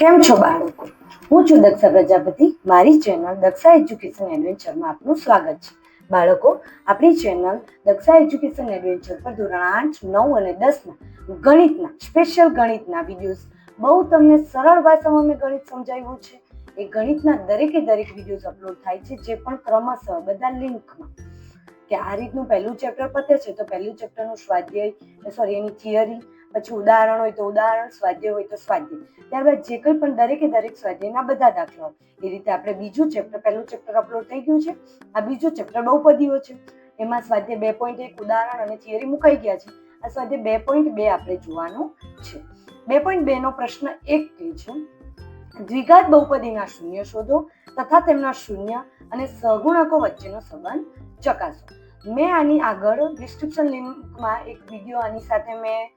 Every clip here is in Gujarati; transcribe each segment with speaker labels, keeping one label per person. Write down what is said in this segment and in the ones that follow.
Speaker 1: કેમ છો બાળકો? હું છું દક્ષા પ્રજાપતિ. મારી ચેનલ દક્ષા એજ્યુકેશન એડવેન્ચરમાં આપનું સ્વાગત છે. બાળકો, આપણી ચેનલ દક્ષા એજ્યુકેશન એડવેન્ચર પર ધોરણ આઠ, નવ અને દસના ગણિતના સ્પેશિયલ ગણિતના વિડીયોઝ બહુ તમને સરળ ભાષામાં મેં ગણિત સમજાવ્યું છે. એ ગણિતના દરેકે દરેક વિડીયોઝ અપલોડ થાય છે, જે પણ ક્રમશઃ બધા લિંકમાં. કે આ રીતનું પહેલું ચેપ્ટર પતે છે, તો પહેલું ચેપ્ટરનું સ્વાધ્યાય સોરી એની થિયરી પછી ઉદાહરણ હોય તો ઉદાહરણ, સ્વાધ્યાય હોય તો સ્વાધ્યાય. ત્યારબાદ જે કંઈ પણ દરેકે દરેક સ્વાધ્યાયના બધા દાખલાઓ. એ રીતે આપણે બીજું ચેપ્ટર પહેલું ચેપ્ટર અપલોડ થઈ ગયું છે. આ બીજું ચેપ્ટર બહુપદીઓ છે. એમાં સ્વાધ્યાય બે પોઈન્ટ એક ઉદાહરણ અને થિયરી મુકાઈ ગયા છે. આ સ્વાધ્યાય બે પોઈન્ટ બે આપણે જોવાનું છે. બે પોઈન્ટ બે નો પ્રશ્ન એક કે છે. દ્વિઘાત બહુપદીના શૂન્ય શોધો તથા તેમના શૂન્ય અને સહગુણકો વચ્ચેનો સંબંધ ચકાસો. મેં આની આગળ ડિસ્ક્રિપ્શન લિંકમાં એક વીડિયો આની સાથે મેં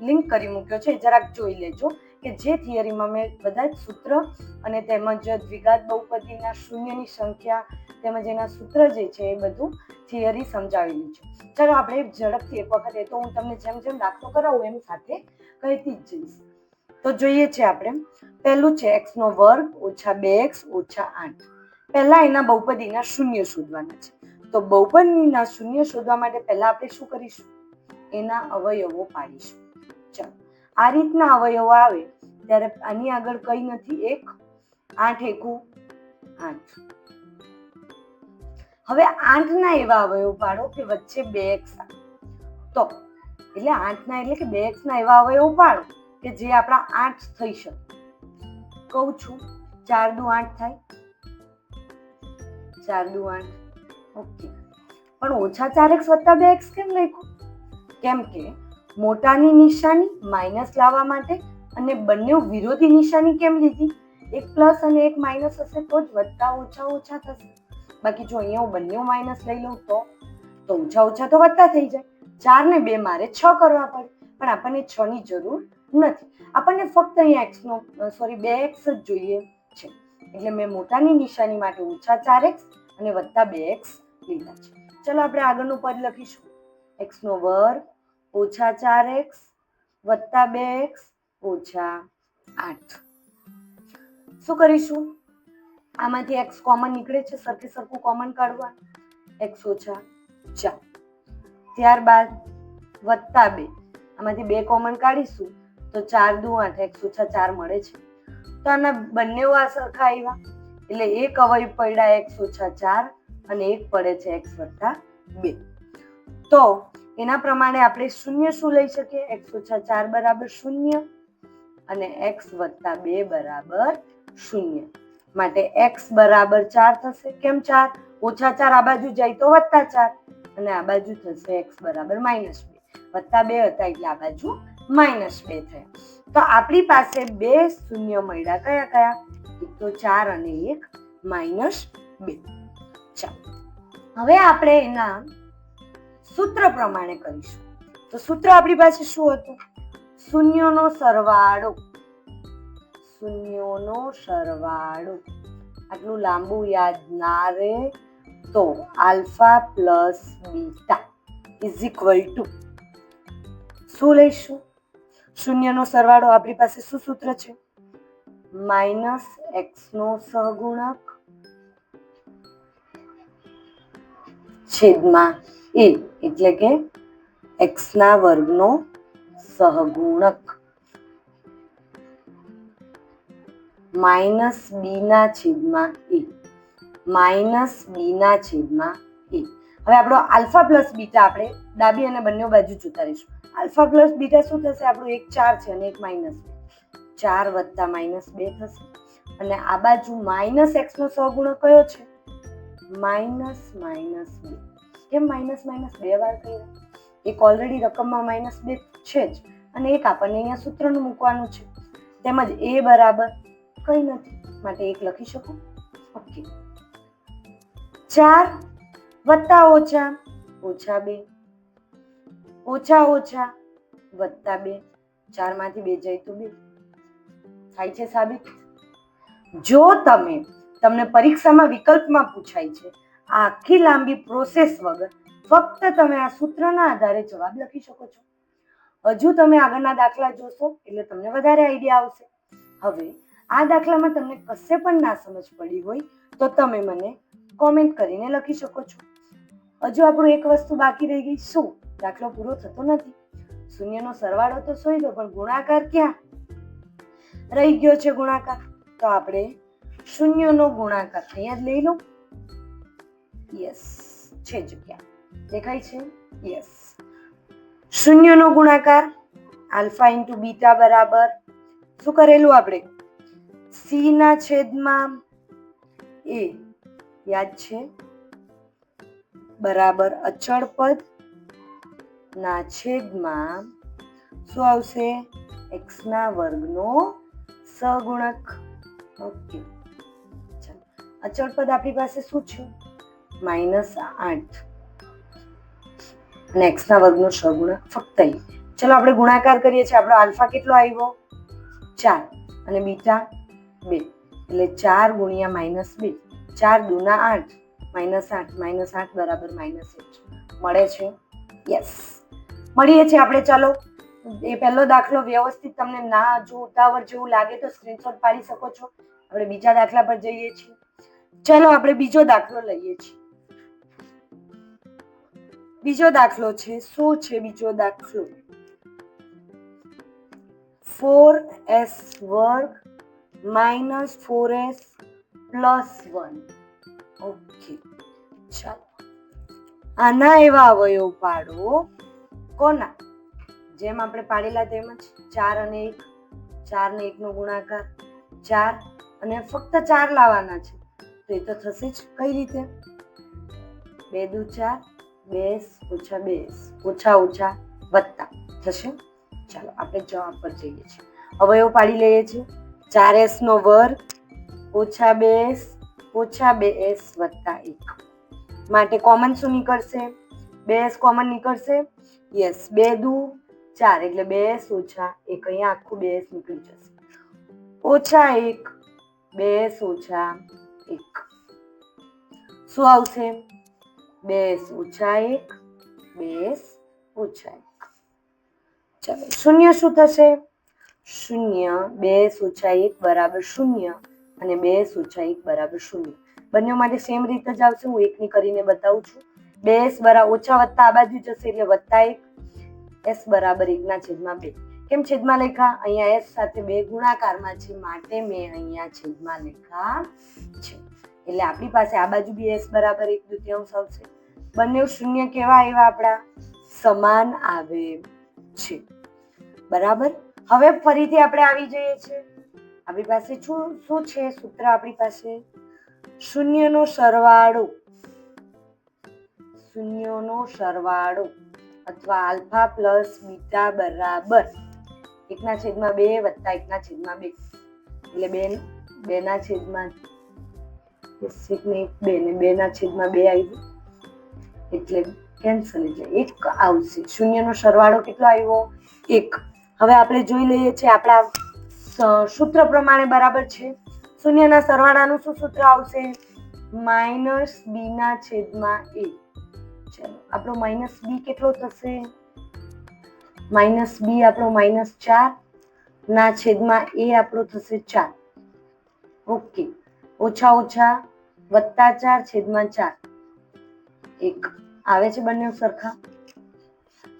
Speaker 1: લિંક કરી મૂક્યો છે. જરાક જોઈ લેજો કે જે થિયરીમાં મેં બધા જ સૂત્ર અને તેમજ દ્વિઘાત બહુપદીના શૂન્યની સંખ્યા તેમજ એના સૂત્ર જે છે એ બધું થિયરી સમજાવેલી છે. ચાલો આપણે ઝડપથી એક વખત એ તો હું તમને જેમ જેમ દાખલો કરાવું એમ સાથે કહેતી જ જઈશ. તો જોઈએ છે આપણે. પહેલું છે એક્સ નો વર્ગ ઓછા બે એક્સ ઓછા આઠ. પહેલા એના બહુપદીના શૂન્ય શોધવાના છે. તો બહુપદીના શૂન્ય શોધવા માટે પહેલા આપણે શું કરીશું? એના અવયવો પાડીશું. ચાલો, આ રીતના અવયવો આવે ત્યારે આની આગળ કઈ નથી, એક આઠ, એકુ આઠ. હવે આઠના એવા અવયવ પાડો કે વચ્ચે બે એક્સ તો, એટલે આઠના એટલે કે બે એક્સ ના એવા અવયવ પાડો કે જે આપણા આઠ થઈ શકે. કહું છું, ચાર દુ આઠ થાય. ચાર દુ આઠ, ઓકે. પણ ઓછા ચાર એક્સ વત્તા બે એક્સ કેમ લખ્યું? કેમ કે મોટાની નિશાની માઇનસ લાવવા માટે અને બંને વિરોધી નિશાની કેમ લીધી? એક પ્લસ અને એક માઇનસ હશે તો જ વધતા ઓછા ઓછા થશે. બાકી જો અહીંયા હું બંને માઇનસ લઈ લઉં તો? તો ઓછા ઓછા તો વધતા થઈ જાય. ચાર ને બે મારે છ કરવા પડે. પણ આપણને છ ની જરૂર નથી. આપણને ફક્ત અહીંયા એક્સ નો સોરી બે એક્સ જ જોઈએ છે. એટલે મેં મોટાની નિશાની માટે ઓછા ચાર એક્સ અને વત્તા બે એક્સ લીધા છે. ચલો આપણે આગળનું પદ લખીશું. એક્સ નો વર્ગ ઓછા ચાર એક્સ વત્તા બે એક્સ ઓછા આઠ. શું કરીશું? આમાંથી એક્સ કોમન નીકળે છે, સરખે સરખું કોમન કાઢવા. એક્સ ઓછા ચાર. ત્યારબાદ વત્તા બે. આમાંથી બે કોમન કાઢીશું, તો ચાર દુ આઠ એક્સ ઓછા ચાર મળે છે. તો આના બંને આ સરખા આવ્યા એટલે એક અવયવ પડ્યા એક્સ ઓછા ચાર અને એક પડે છે એક્સ વત્તા બે. તો એના પ્રમાણે આપણે શૂન્ય શું લઈ શકીએ? એક્સ ઓછા ચાર બરાબર શૂન્ય અને એક્સ વત્તા બે બરાબર શૂન્ય. માટે એક્સ બરાબર ચાર થશે. કેમ ચાર? ઓછા ચાર આ બાજુ જાય તો વત્તા ચાર અને આ બાજુ થશે એક્સ બરાબર માઇનસ બે. વત્તા બે હતા એટલે આ બાજુ માઇનસ બે થયા. તો આપણી પાસે બે શૂન્ય મળ્યા કયા કયા? એક તો ચાર અને એક માઇનસ બે. ચાલો. હવે આપણે એના સૂત્ર પ્રમાણે કરીશું. તો સૂત્ર આપણી પાસે શું હતું? શૂન્યનો સરવાળો. શૂન્યોનો સરવાળો. આટલું લાંબુ યાદ ના રહે તો alpha plus beta is equal to. શું લઈશું? શૂન્યનો સરવાળો આપણી પાસે શું સૂત્ર છે? માઇનસ એક્સ નો સહગુણક છેદમાં એ એટલે કે એક્સના વર્ગનો સહગુણક. માઇનસ બી ના છેદમાં એ. માઇનસ બી ના છેદમાં એ. હવે આપણો આલ્ફા પ્લસ બીટા આપણે ડાબી અને બંને બાજુ ચૂતારીશું આલ્ફા પ્લસ બીટા શું થશે? આપણું એક ચાર છે અને એક માઇનસ ચાર વત્તા માઇનસ બે થશે. અને આ બાજુ માઇનસ એક્સ નો સહગુણક કયો છે? માઇનસ માઇનસ બે. કેમ માઇનસ માઇનસ બે વાર કર્યા? એક ઓલરેડી રકમમાં માઇનસ બે છે જ. અને એક આપણને અહીંયા સૂત્રનું મૂકવાનું છે. તેમજ એ બરાબર કંઈ નથી. માટે એક લખી શકો? ઓકે ચાર વત્તા ઓછા ઓછા બે. ઓછા ઓછા વત્તા બે. ચારમાંથી બે જાય તો બે. થાય છે સાબિત? જો તમે તમને પરીક્ષામાં વિકલ્પમાં પૂછાય છે. આ આખી લાંબી પ્રોસેસ વગર ફક્ત તમે આ સૂત્રના આધારે જવાબ લખી શકો છો. હજુ તમે આગળના દાખલા જોશો એટલે તમને વધારે આઈડિયા આવશે. હવે, આ દાખલામાં તમને કશે પણ ના સમજ પડી હોય તો તમે મને કોમેન્ટ કરીને લખી શકો છો. હજુ આપણું એક વસ્તુ બાકી રહી ગઈ. શું? દાખલો પૂરો થતો નથી. શૂન્યનો સરવાળો તો સોઈ દો પણ ગુણાકાર ક્યાં? રહી ગયો છે ગુણાકાર. તો આપણે શૂન્યનો ગુણાકાર. અહીંયા જ લઈ લો. યસ છે જગ્યા. દેખાય છે? યસ શૂન્યનો ગુણાકાર. આલ્ફા ઇન્ટુ બીટા બરાબર. શું કરેલું આપણે? સી ના છેદમાં એ. યાદ છે? બરાબર. અચળ પદ ના છેદમાં શું આવશે? એક્સ ના વર્ગનો સગુણક. ઓકે અચળ પદ આપણી પાસે શું છે? માઇનસ આઠ. અને એક્સના વર્ગનો સહગુણક ફક્ત અહીં ચલો આપણે ગુણાકાર કરીએ છીએ. આપણો આલ્ફા કેટલો આવ્યો? ચાર. અને બીટા બે. એટલે ચાર ગુણ્યા માઇનસ બે. ચાર દુના આઠ. માઇનસ આઠ. માઇનસ આઠ બરાબર માઇનસ એક મળે છે? યસ. મળીએ છીએ આપણે. ચાલો. એ પહેલો દાખલો વ્યવસ્થિત તમને ના જો ઉતાવળ જેવું લાગે તો સ્ક્રીનશોટ પાડી શકો છો. આપણે બીજા દાખલા પર જઈએ છીએ. ચલો આપણે બીજો દાખલો લઈએ છીએ. બીજો દાખલો છે, શું છે બીજો દાખલો? ફોર એસ વર્ગ minus four S plus one. Okay, ચાલો. આના એવા અવયવ પાડો. કોના? જેમ આપણે પાડેલા તેમ જ. ચાર અને એક. ચાર ને એકનો ગુણાકાર. ચાર અને ફક્ત ચાર લાવવાના છે. તો એ તો થશે જ. કઈ રીતે? બે દુ ચાર, બેસ, ઓછા બેસ. ઓછા ઓછા વત્તા. થશે? ચાલો, આપણે જવાબ પર જઈએ છીએ. અવયવ પાડી લઈએ છીએ. ચાર એસ નો વર્ગ, ઓછા બેસ, ઓછા બે એસ વત્તા એક. માટે કોમન શું નીકળશે? બે એસ કોમન નીકળશે? યસ, બે દુ ચાર. એટલે બે એસ ઓછા એક. અહીંયા આખું બે એસ નીકળી જશે. ઓછા એક બે એસ ઓછા શું આવશે? બેસ ઓછા એક, બેસ ઓછા એક. ચાલો, શૂન્ય શું થશે? શૂન્ય બે ઓછા એક બરાબર શૂન્ય અને બે ઓછા એક બરાબર શૂન્ય. બંને માટે સેમ રીતે જ આવશે, હું એકની કરીને બતાવું છું. બેસ બરાબર ઓછા વત્તા આ બાજુ જશે એટલે વત્તા એક, એસ બરાબર એકના છેદમાં બે. કેમ છેદમાં લેખા? અહીંયા એસ સાથે બે ગુણાકારમાં છે, માટે મેં અહીંયા છેદમાં લેખા છે. એટલે આપણી પાસે આ બાજુ બી એસ બરાબર એક દ્વિતીયાંશ આવશે. બંને શૂન્ય કેવા આવ્યા આપણા? સમાન આવે છે. બરાબર? હવે ફરીથી આપણે આવી જઈએ છીએ. આપણી પાસે શું શું છે? સૂત્ર આપણી પાસે? શૂન્યનો સરવાળો. શૂન્યનો સરવાળો અથવા આલ્ફા પ્લસ બીટા બરાબર એકના છેદમાં બે વત્તા એકના છેદમાં બે. એટલે બે બેના છેદમાં ને બે ને બેના છેદમાં બે આવી એટલે કેન્સલ એટલે એક આવશે. શૂન્યનો સરવાળો કેટલો આવ્યો? એક. હવે આપણે જોઈ લઈએ છીએ આપણા સૂત્ર પ્રમાણે બરાબર છે. શૂન્યના સરવાળાનું શું સૂત્ર આવશે? માઇનસ બી ના છેદમાં એ. ચલો, આપણો માઇનસ બી કેટલો થશે? માઇનસ બી આપણો માઇનસ ચાર. ના છેદમાં એ આપણો થશે ચાર. ઓકે. ઓછા ઓછા વત્તા ચાર છેદમાં ચાર. એક, આવે છે બંને સરખા?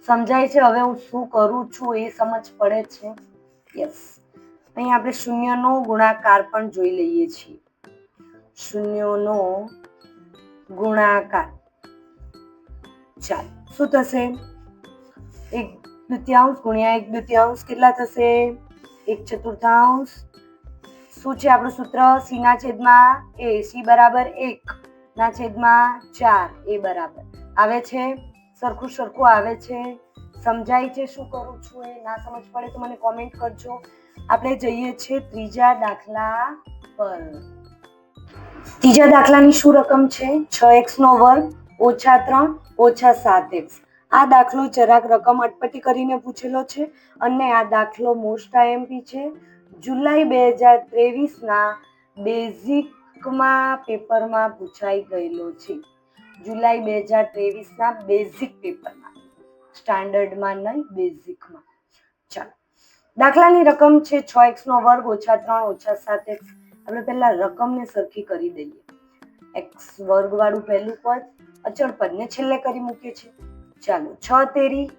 Speaker 1: સમજાય છે હવે હું શું કરું છું એ સમજ પડે છે? યસ અહીં આપણે શૂન્યનો ગુણાકાર પણ જોઈ લઈએ છીએ. શૂન્યનો ગુણાકાર. ચાલ, શું થશે? એક દ્વિતીયાંશ ગુણ્યા એક દ્વિતીયાંશ કેટલા થશે? એક ચતુર્થાંશ શું છે આપણું સૂત્ર? સી ના છેદમાં એ, સી બરાબર એક, ના છેદમાં ચાર, એ બરાબર. આવે છે? સરખું સરખું આવે છે. સમજાય છે શું કરું છું એ? ના સમજ પડે તો મને કોમેન્ટ કરજો. આપણે જઈએ છીએ ત્રીજા દાખલા પર. ત્રીજા દાખલાની શું રકમ છે? છ એક્સ નો વર્ગ, ઓછા ત્રણ, ઓછા સાત એક્સ. આ દાખલો જરાક રકમ અટપટી કરીને પૂછેલો છે અને આ દાખલો મોસ્ટ આઈએમપી છે. જુલાઈ બે હજાર ત્રેવીસના બેઝિકમાં પેપરમાં પૂછાઈ ગયેલો છે. જુલાઈ બે હજાર ત્રેવીસના બેઝિક પેપરમાં. સ્ટાન્ડર્ડમાં નહીં, બેઝિકમાં. ચાલો. દાખલાની રકમ છે છ એક્સ નો વર્ગ ઓછા ત્રણ ઓછા સાત એક્સ. આપણે પહેલા રકમને સરખી કરી દઈએ. એક્સ વર્ગ વાળું પહેલું પદ, અચળ પદને છેલ્લે કરી મૂકીએ છીએ. ચાલો, છ તેરી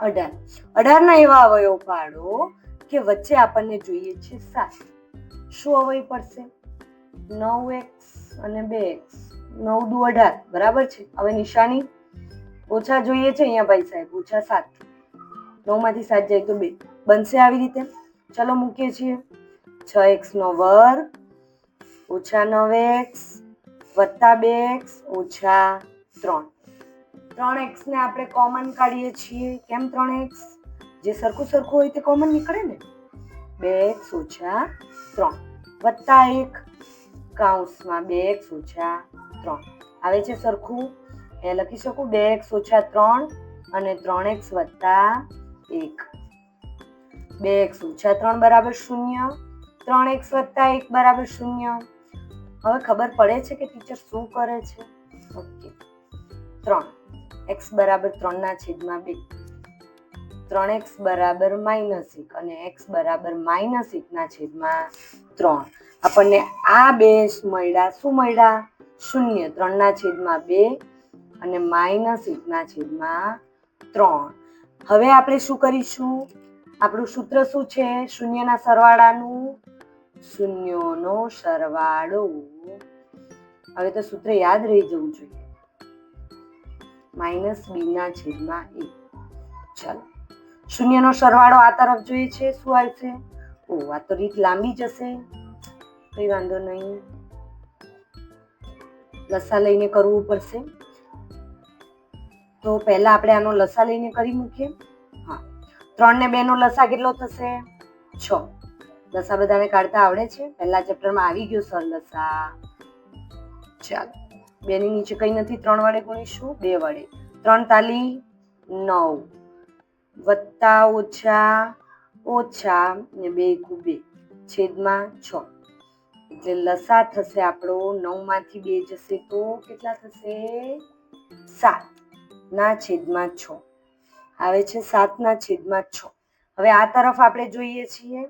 Speaker 1: અઢાર. અઢારના એવા અવયવ પાડો કે વચ્ચે આપણને જોઈએ છે સાત. શું અવય પડશે? નવ એક્સ અને બે એક્સ. નવ દુ અઢાર. બરાબર છે? હવે નિશાની ઓછા જોઈએ છે અહીંયા ભાઈ સાહેબ. ઓછા સાત. નવમાંથી સાત જાય તો બે. બનશે આવી રીતે. ચલો મૂકીએ છીએ. છ એક્સ નો વર્ગ ઓછા નવ એક્સ વત્તા બે એક્સ ઓછા ત્રણ. ત્રણ એક્સ ને આપણે કોમન કાઢીએ છીએ. કેમ ત્રણ એક્સ? જે સરખું સરખું હોય તે કોમન નીકળે ને? બે એક્સ ઓછા ત્રણ. વત્તા એક કાઉન્સમાં બે એક્સ ઓછા ત્રણ. આવે છે સરખું? એ લખી શકું? બે એક્સ ઓછા ત્રણ અને ત્રણ એક્સ વત્તા એક. બે એક્સ ઓછા ત્રણ બરાબર શૂન્ય. ત્રણ એક્સ વત્તા એક બરાબર શૂન્ય. હવે ખબર પડે છે કે ટીચર શું કરે છે? ઓકે. ત્રણ. એક્સ બરાબર ત્રણના છેદમાં બે. ત્રણ એક્સ બરાબર માઇનસ એક અને એક્સ બરાબર માઇનસ એકના છેદમાં ત્રણ. આપણને આ બે મળ્યા, શું મળ્યા? શૂન્ય. ત્રણના છેદમાં બે અને માઇનસ એકના છેદમાં ત્રણ. હવે આપણે શું કરીશું? આપણું સૂત્ર શું છે? શૂન્યના સરવાળાનું શૂન્યોનો સરવાળો. હવે તો સૂત્ર યાદ રહી જવું જોઈએ. માઇનસ બીના છેદમાં એક. ચાલો. શૂન્યનો સરવાળો આ તરફ જોઈએ છે, શું આવશે ઓ આ તો રીત લાંબી જશે કઈ વાંધો નહીં. લસા લઈને કરવું પડશે. તો પહેલા આપણે આનો લસા લઈને કરી મૂકીએ. હા. ત્રણ ને બે નો લસા કેટલો થશે? છ. લસા બધાને કાઢતા આવડે છે. પહેલા ચેપ્ટરમાં આવી ગયો સર લસા. ચાલો. બે ની નીચે કઈ નથી. ત્રણ વડે ગુણીશું. બે વડે. ત્રણ તાલી નવ. વત્તા ઓછા ઓછા ને બે કુ બે છેદમાં છ. એટલે લસા થશે આપણો નવમાંથી બે જશે તો કેટલા થશે? સાત. ના છેદમાં છ. આવે છે સાત ના છેદમાં છ. હવે આ તરફ આપણે જોઈએ છીએ.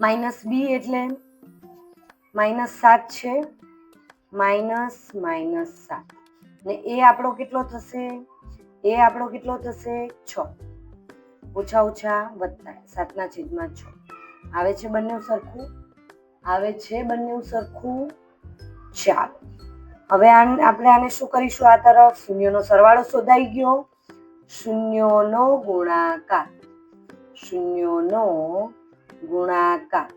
Speaker 1: માઇનસ બી એટલે માઇનસ સાત છે. માઇનસ માઇનસ સાત. ને એ આપણો કેટલો થશે? એ આપણો કેટલો થશે? છ. ઓછા ઓછા વત્તા, સાતના છેદમાં છ. આવે છે બંને સરખું? આવે છે બંને સરખું? ચાર. હવે આપણે આને શું કરીશું આ તરફ? શૂન્યનો સરવાળો શોધાઈ ગયો. શૂન્યોનો ગુણાકાર. શૂન્યોનો ગુણાકાર.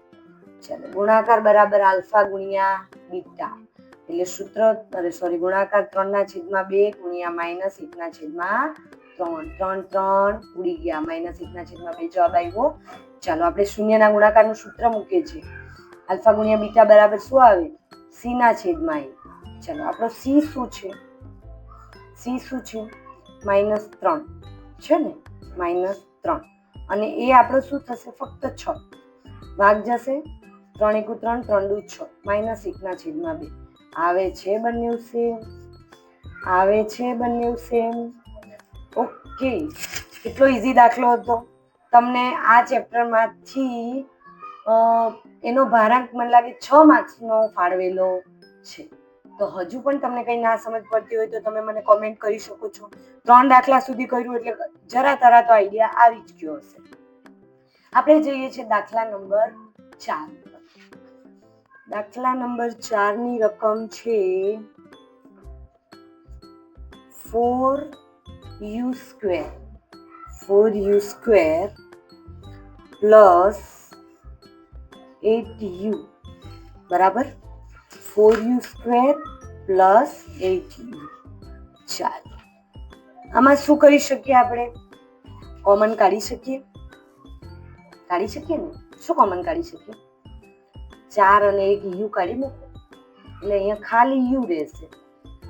Speaker 1: ચાલો, ગુણાકાર બરાબર આલ્ફા ગુણ્યા બીટા. એટલે સૂત્ર અરે સોરી ગુણાકાર ત્રણના છેદમાં બે ગુણ્યા માઇનસ એકના છેદમાં ત્રણ. ત્રણ ત્રણ ઉડી ગયા. માઇનસ એકના છેદમાં બે જવાબ આવ્યો. ચાલો આપણે શૂન્યના ગુણાકારનું સૂત્ર મૂકીએ છીએ. આલ્ફા ગુણ્યા બીટા બરાબર શું આવે? સી ના છેદમાં એ ચાલો, આપણો સી શું છે? સી શું છે? માઇનસ ત્રણ. છે ને? માઇનસ ત્રણ. અને એ આપણો શું થશે? ફક્ત છ. ભાગ જશે. ત્રણ એકુ ત્રણ ત્રણ દુ છ. માઇનસ એકના છેદમાં બે. આવે છે બંને સેમ આવે છે બંને સેમ ઓકે. કેટલો ઇઝી દાખલો હતો. તમને આ ચેપ્ટરમાંથી એનો ભારાંક મને લાગે છ માર્ક્સનો ફાળવેલો છે. તો હજુ પણ તમને કંઈ ના સમજ પડતી હોય તો તમે મને કોમેન્ટ કરી શકો છો. ત્રણ દાખલા સુધી કર્યું એટલે જરા તરા તો આઈડિયા આવી જ ગયો હશે. આપણે જઈએ છીએ દાખલા નંબર ચાર. દાખલા નંબર ચારની રકમ છે four u square. Four u square plus eight u. બરાબર? Four u square plus eight u. ચાલો. આમાં શું કરી શકીએ આપણે? કોમન કાઢી શકીએ? કાઢી શકીએ ને? શું કોમન કાઢી શકીએ? ચાર અને એક યુ કાઢી મૂકો. એટલે અહીંયા ખાલી યુ રહેશે.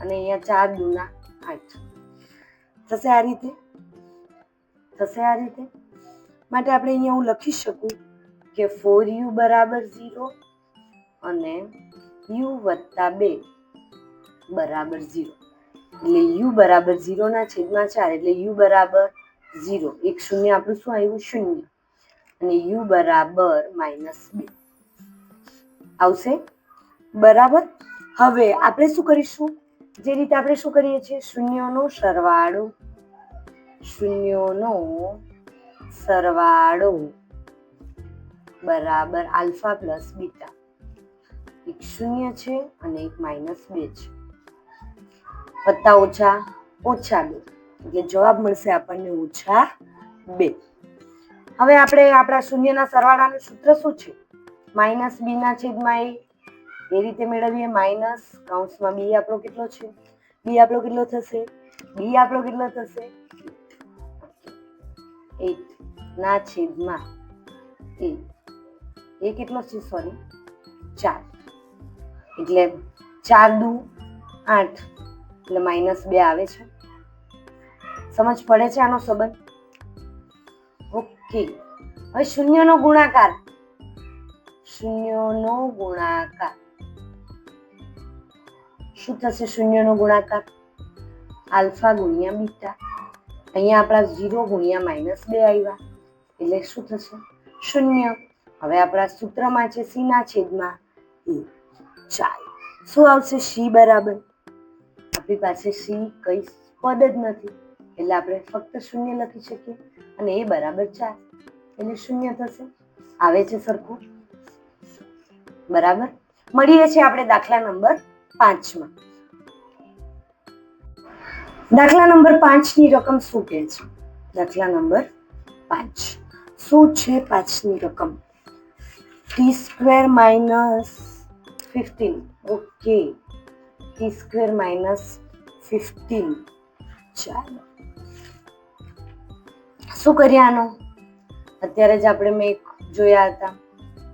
Speaker 1: અને અહીંયા ચાર દુના આઠ. થશે આ રીતે? થશે આ રીતે? માટે આપણે અહીંયા હું લખી શકું કે ફોર યુ બરાબર ઝીરો અને યુ વત્તા બે બરાબર ઝીરો એટલે યુ બરાબર ઝીરોના છેદમાં ચાર એટલે યુ બરાબર ઝીરો એક શૂન્ય આપણું શું આવ્યું? શૂન્ય. અને યુ બરાબર માઇનસ બે. આવશે? બરાબર? હવે આપણે શું કરીશું? જે રીતે આપણે શું કરીએ છીએ? શૂન્યનો સરવાળો. શૂન્યોનો સરવાળો. બરાબર, આલ્ફા પ્લસ બીટા. એક શૂન્ય છે અને એક માઇનસ બે છે. વત્તા ઓછા ઓછા બે. એટલે જવાબ મળશે આપણને ઓછા બે. હવે આપણે આપણા શૂન્યના સરવાળાનું સૂત્ર શું છે? માઇનસ બી ના છેદમાં એ એ રીતે મેળવીએ માઇનસ. કૌંસમાં બી આપણો કેટલો છે? બી આપણો કેટલો થશે? બી આપણો કેટલો થશે? એટ ના છેદમાં એ એ કેટલો છે? સોરી. ચાર. એટલે ચાર દુ આઠ. એટલે માઇનસ બે આવે છે. સમજ પડે છે આનો સંબંધ? ઓકે. હવે શૂન્યનો ગુણાકાર. શૂન્યનો ગુણાકાર. શું થશે શૂન્યનો ગુણાકાર? આલ્ફા ગુણ્યા બીટા. અહીંયા આપણા ઝીરો ગુણ્યા માઇનસ બે આવ્યા. એટલે શું થશે? શૂન્ય. હવે આપણા સૂત્રમાં છે સી ના છેદમાં એ ચાલ શું આવશે સી બરાબર? આપણી પાસે સી કઈ પદ જ નથી. એટલે આપણે ફક્ત શૂન્ય લખી શકીએ. અને એ બરાબર ચાર. એટલે શૂન્ય થશે. આવે છે સરખું? બરાબર? મળીએ છીએ આપણે દાખલા નંબર પાંચમાં. દાખલા નંબર પાંચની રકમ શું કહે છે? દાખલા નંબર પાંચ. શું છે પાંચની રકમ? T square minus fifteen. Okay. T square minus fifteen. ચાલો. શું કર્યા આનો? અત્યારે જ આપણે મેં જોયા હતા.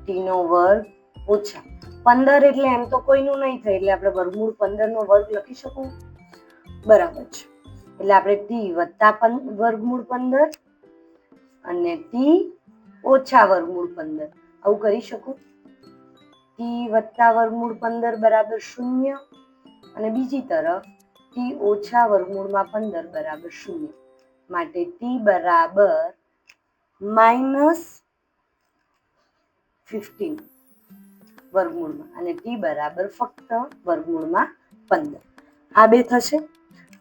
Speaker 1: ટીનો વર્ગ ઓછા. પંદર એટલે એમ તો કોઈનું નહીં થાય, એટલે આપણે વર્ગમૂળ પંદર નો વર્ગ લખી શકું? બરાબર છે. એટલે આપણે ટી વત્તા વર્ગમૂળ પંદર અને ટી ઓછા વર્ગમૂળ પંદર. આવું કરી શકું? ટી વત્તા વર્ગમૂળ પંદર બરાબર શૂન્ય અને બીજી તરફ ટી ઓછા વર્ગમૂળમાં પંદર બરાબર શૂન્ય. માટે ટી બરાબર માઇનસ ફિફ્ટીન. વર્ગમૂળમાં અને ટી બરાબર ફક્ત વર્ગમૂળમાં પંદર. આ બે થશે?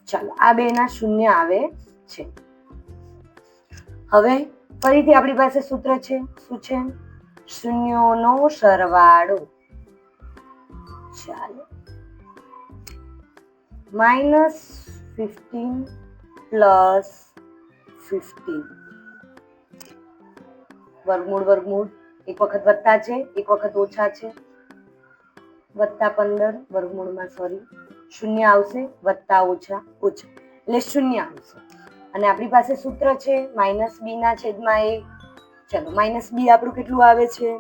Speaker 1: ચાલો, આ બે ના શૂન્ય આવે છે. હવે ફરીથી આપણી પાસે સૂત્ર છે. શું છે? શૂન્યોનો સરવાળો. ચાલો. Minus fifteen plus fifteen. વર્ગમૂળ વર્ગમૂળ. એક વખત વત્તા છે, એક વખત ઓછા છે. વત્તા પંદર, વર્ગમૂળમાં સોરી શૂન્ય આવશે વત્તા ઓછા ઓછા. એટલે શૂન્ય આવશે. અને આપણી પાસે સૂત્ર છે, માઇનસ બી ના છેદમાં એ ચલો, માઇનસ બી આપણું કેટલું આવે છે?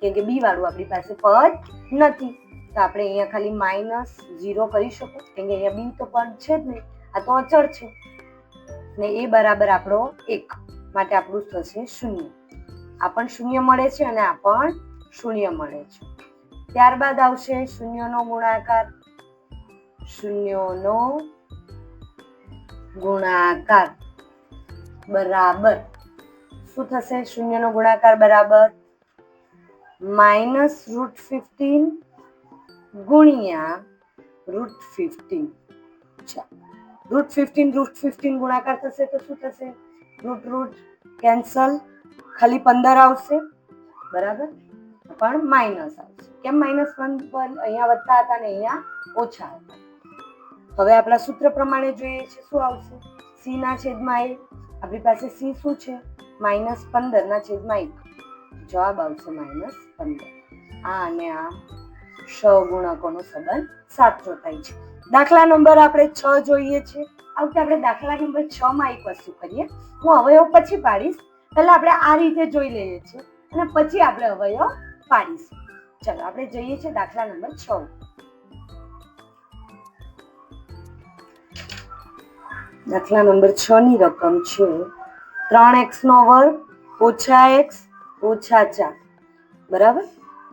Speaker 1: કેમ કે બી વાળું આપણી પાસે પદ નથી. તો આપણે અહીંયા ખાલી માઇનસ ઝીરો કરી શકો. કેમ કે અહીંયા બી તો પદ છે જ નહીં. આ તો અચળ છે. ને એ બરાબર આપણો એક. માટે આપણું થશે શૂન્ય. આ પણ શૂન્ય મળે છે અને આ પણ શૂન્ય મળે છે. ત્યારબાદ આવશે શૂન્યનો ગુણાકાર. શૂન્યનો ગુણાકાર બરાબર. શું થશે? શૂન્યનો ગુણાકાર બરાબર માઇનસ રૂટ ફિફ્ટીન ગુણ્યા root fifteen. Root fifteen root fifteen ગુણાકાર થશે તો શું થશે? રૂટ રૂટ કેન્સલ ખાલી પંદર આવશે, બરાબર? પણ માઇનસ આવશે. કેમ માઇનસ વન પર અહીંયા વધતા હતા ને અહીંયા ઓછા હતા? હવે આપણા સૂત્ર પ્રમાણે જોઈએ છે, શું આવશે? સી ના છેદમાં એ આપણી પાસે સી શું છે? માઇનસ પંદર ના છેદમાં એક. જવાબ આવશે માઇનસ પંદર. આ અને આ સહગુણકોનો સંબંધ સાચો થાય છે. દાખલા નંબર આપણે છ જોઈએ છે. આ આપણે દાખલા નંબર છ માં એક વસ્તુ કરીએ. હું અવયવ પછી પાડીશ. પહેલા આપણે આ રીતે જોઈ લઈએ છીએ અને પછી આપણે અવયવ પાડીશું. ચલો, આપણે જઈએ છીએ દાખલા નંબર છ. દાખલા નંબર છ ની રકમ છે ત્રણ એક્સ નો વર્ગ ઓછા એક્સ ઓછા ચાર. બરાબર?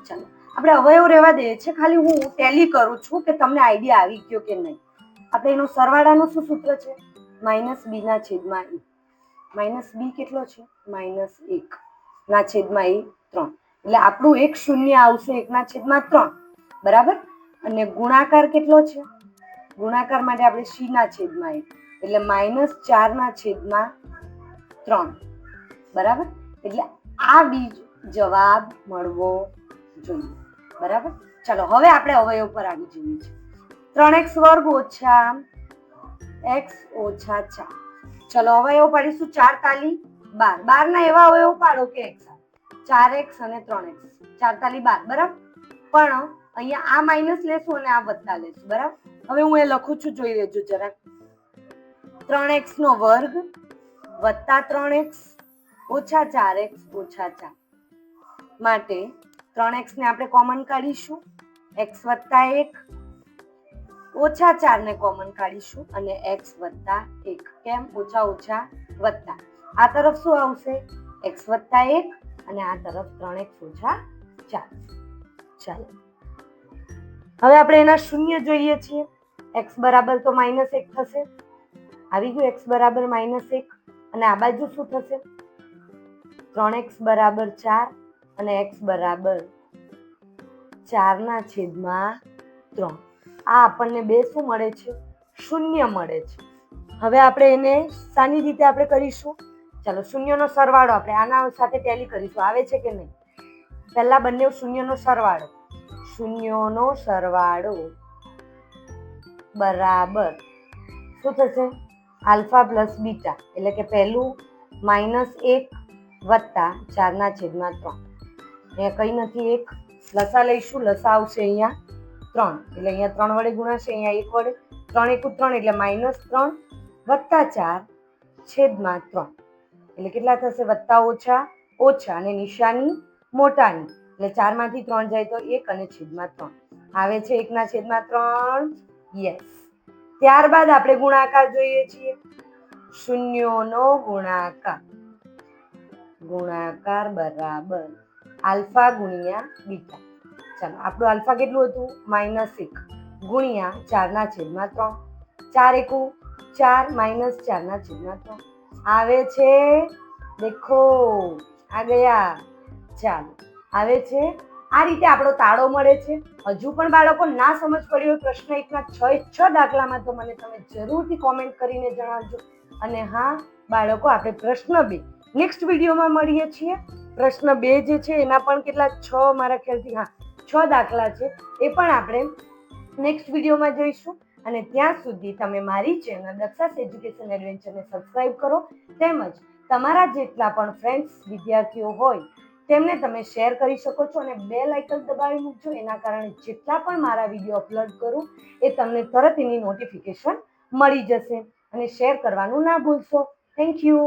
Speaker 1: ચાલો, આપણે અવયવ રહેવા દઈએ છીએ. ખાલી હું ટેલી કરું છું કે તમને આઈડિયા આવી ગયો કે નહીં. આપણે એનું સરવાળાનું શું સૂત્ર છે? માઇનસ બી ના છેદમાં ઈ માઇનસ બી કેટલો છે? માઇનસ એક. ના છેદમાં એ ત્રણ. એટલે આપણું એક શૂન્ય આવશે, એકના છેદમાં ત્રણ. બરાબર? અને ગુણાકાર કેટલો છે? ગુણાકાર માટે આપણે સી ના છેદમાં એક. એટલે માઇનસ ચારના છેદમાં ત્રણ. બરાબર? એટલે આ બીજ જવાબ મળવો જોઈએ. બરાબર? ચાલો, હવે આપણે અવયવ પર આવી જઈએ છીએ. ત્રણ એક્સ વર્ગ ઓછા એક્સ ઓછા ચાર. ચલો અવયવ પાડીશું ચાર તાલી બાર. બાર ના એવા અવયવ પાડો કે એક્સ ચાર એક્સ અને ત્રણ એક્સ. ચાર તાલી બાર, બરાબર? પણ અહીંયા આ માઇનસ લેશું અને આ વત્તા લેશું, બરાબર? હવે હું એ લખું છું, જોઈ લેજો જરાક ત્રણ એક્સ નો વર્ગ વત્તા ત્રણ એક્સ ઓછા ચાર એક્સ ઓછા ચાર. માટે ત્રણ એક્સ ને આપણે કોમન કાઢીશું. એક્સ વત્તા એક ઓછા ચાર ને કોમન કાઢીશું અને એક્સ વત્તા એક. કેમ? ઓછા ઓછા વત્તા. આ તરફ શું આવશે? એક્સ વત્તા એક અને આ તરફ ત્રણ એક્સ ઓછા ચાર. ચાલો. હવે આપણે એના શૂન્ય જોઈએ છીએ. એક્સ બરાબર તો માઇનસ એક થશે. આવી ગયું એક્સ બરાબર માઇનસ એક. અને આ બાજુ શું થશે? ત્રણ એક્સ બરાબર ચાર અને એક્સ બરાબર ચારના છેદમાં ત્રણ. આ આપણને બે શું મળે છે? શૂન્ય મળે છે. હવે આપણે એને સાની રીતે આપણે કરીશું. ચાલો શૂન્યનો સરવાળો આપણે આના સાથે ટેલી કરીશું. આવે છે કે નહીં? પહેલા બંને શૂન્યનો સરવાળો. શૂન્યનો સરવાળો બરાબર. શું થશે? Alpha plus beta. એટલે કે પહેલું માઇનસ એક વત્તા ચારના છેદમાં ત્રણ. અહીંયા કંઈ નથી. એક લસા લઈશું. લસા આવશે અહીંયા. ત્રણ. એટલે અહીંયા ત્રણ વડે ગુણાશે, અહીંયા એક વડે ત્રણ એકુ ત્રણ એટલે માઇનસ ત્રણ વત્તા ચાર છેદમાં ત્રણ. એટલે કેટલા થશે? વત્તા ઓછા ઓછા અને નિશાની મોટાની. એટલે ચારમાંથી ત્રણ જાય તો એક અને છેદમાં ત્રણ. આવે છે એકના છેદમાં ત્રણ? યસ ત્યારબાદ આપણે ગુણાકાર જોઈએ છીએ. શૂન્યોનો ગુણાકાર. ગુણાકાર બરાબર. આલ્ફા ગુણ્યા બીટા. ચાલો, આપણું આલ્ફા કેટલું હતું? માઇનસ એક. ગુણ્યા ચારના છેદમાં ત્રણ. ચાર એકુ? ચાર માઇનસ ચારના છેદમાં ત્રણ. આવે છે? દેખો, આ ગયા. ચાલો, આવે છે? આ રીતે આપણો તાળો મળે છે. હજુ પણ બાળકો ના સમજ પડ્યો પ્રશ્ન એકના છ છ દાખલામાં તો મને તમે જરૂરથી કોમેન્ટ કરીને જણાવજો. અને હા, બાળકો, આપણે પ્રશ્ન બે. નેક્સ્ટ વિડીયોમાં મળીએ છીએ. પ્રશ્ન બે જે છે, એના પણ કેટલા? છ મારા ખ્યાલથી. હા છ દાખલા છે, એ પણ આપણે નેક્સ્ટ વિડીયોમાં જોઈશું. અને ત્યાં સુધી તમે મારી ચેનલ દક્ષાસ એજ્યુકેશન એડવેન્ચરને સબસ્ક્રાઇબ કરો. તેમજ તમારા જેટલા પણ ફ્રેન્ડ્સ વિદ્યાર્થીઓ હોય, તેમને તમે શેર કરી શકો છો અને બે લાઇકન દબાવી મૂકજો. એના કારણે જેટલા પણ મારા વીડિયો અપલોડ કરું, એ તમને તરત એની નોટિફિકેશન મળી જશે. અને શેર કરવાનું ના ભૂલશો. Thank you